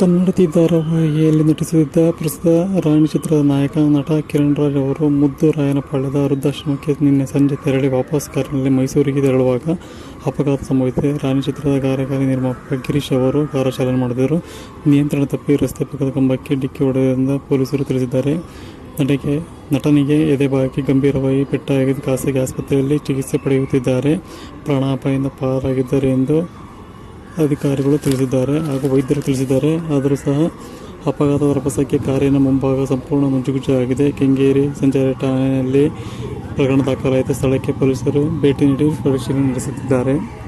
ಕನ್ನಡತಿ ಧಾರಾವಾಹಿಯಲ್ಲಿ ನಟಿಸುತ್ತಿದ್ದ ಪ್ರಸಿದ್ಧ ರಾಣಿ ಚಿತ್ರದ ನಾಯಕ ನಟ ಕಿರಣ್ ರಾಜ್ ಅವರು ಮುದ್ದು ರಾಯನಪಾಳ್ಯದ ವೃದ್ಧಾಶ್ರಮಕ್ಕೆ ನಿನ್ನೆ ಸಂಜೆ ತೆರಳಿ ವಾಪಸ್ ಕಾರಿನಲ್ಲಿ ಮೈಸೂರಿಗೆ ತೆರಳುವಾಗ ಅಪಘಾತ ಸಂಭವಿಸಿದೆ. ರಾಣಿ ಚಿತ್ರದ ಕಾರ್ಯಕಾರಿ ನಿರ್ಮಾಪಕ ಗಿರೀಶ್ ಅವರು ಕಾರ ಚಾಲನೆ ಮಾಡಿದರು. ನಿಯಂತ್ರಣ ತಪ್ಪಿ ರಸ್ತೆ ಪಕ್ಕದ ಕಂಬಕ್ಕೆ ಡಿಕ್ಕಿ ಹೊಡೆದಿಂದ ಪೊಲೀಸರು ತಿಳಿಸಿದ್ದಾರೆ. ನಟಿಗೆ, ನಟನಿಗೆ ಎದೆಭಾಗಕ್ಕೆ ಗಂಭೀರವಾಗಿ ಪೆಟ್ಟಾಗಿದ್ದು ಖಾಸಗಿ ಆಸ್ಪತ್ರೆಯಲ್ಲಿ ಚಿಕಿತ್ಸೆ ಪಡೆಯುತ್ತಿದ್ದಾರೆ. ಪ್ರಾಣಾಪಾಯದಿಂದ ಪಾರಾಗಿದ್ದಾರೆ ಎಂದು ಅಧಿಕಾರಿಗಳು ತಿಳಿಸಿದ್ದಾರೆ ಹಾಗೂ ವೈದ್ಯರು ತಿಳಿಸಿದ್ದಾರೆ. ಆದರೂ ಸಹ ಅಪಘಾತ ರಭಸಕ್ಕೆ ಕಾರಿನ ಮುಂಭಾಗ ಸಂಪೂರ್ಣ ಮುಂಚುಗುಚ್ಚಾಗಿದೆ ಕೆಂಗೇರಿ ಸಂಚಾರಿ ಠಾಣೆಯಲ್ಲಿ ಪ್ರಕರಣ ದಾಖಲಾಯಿತು. ಸ್ಥಳಕ್ಕೆ ಪೊಲೀಸರು ಭೇಟಿ ನೀಡಿ ಪರಿಶೀಲನೆ ನಡೆಸುತ್ತಿದ್ದಾರೆ.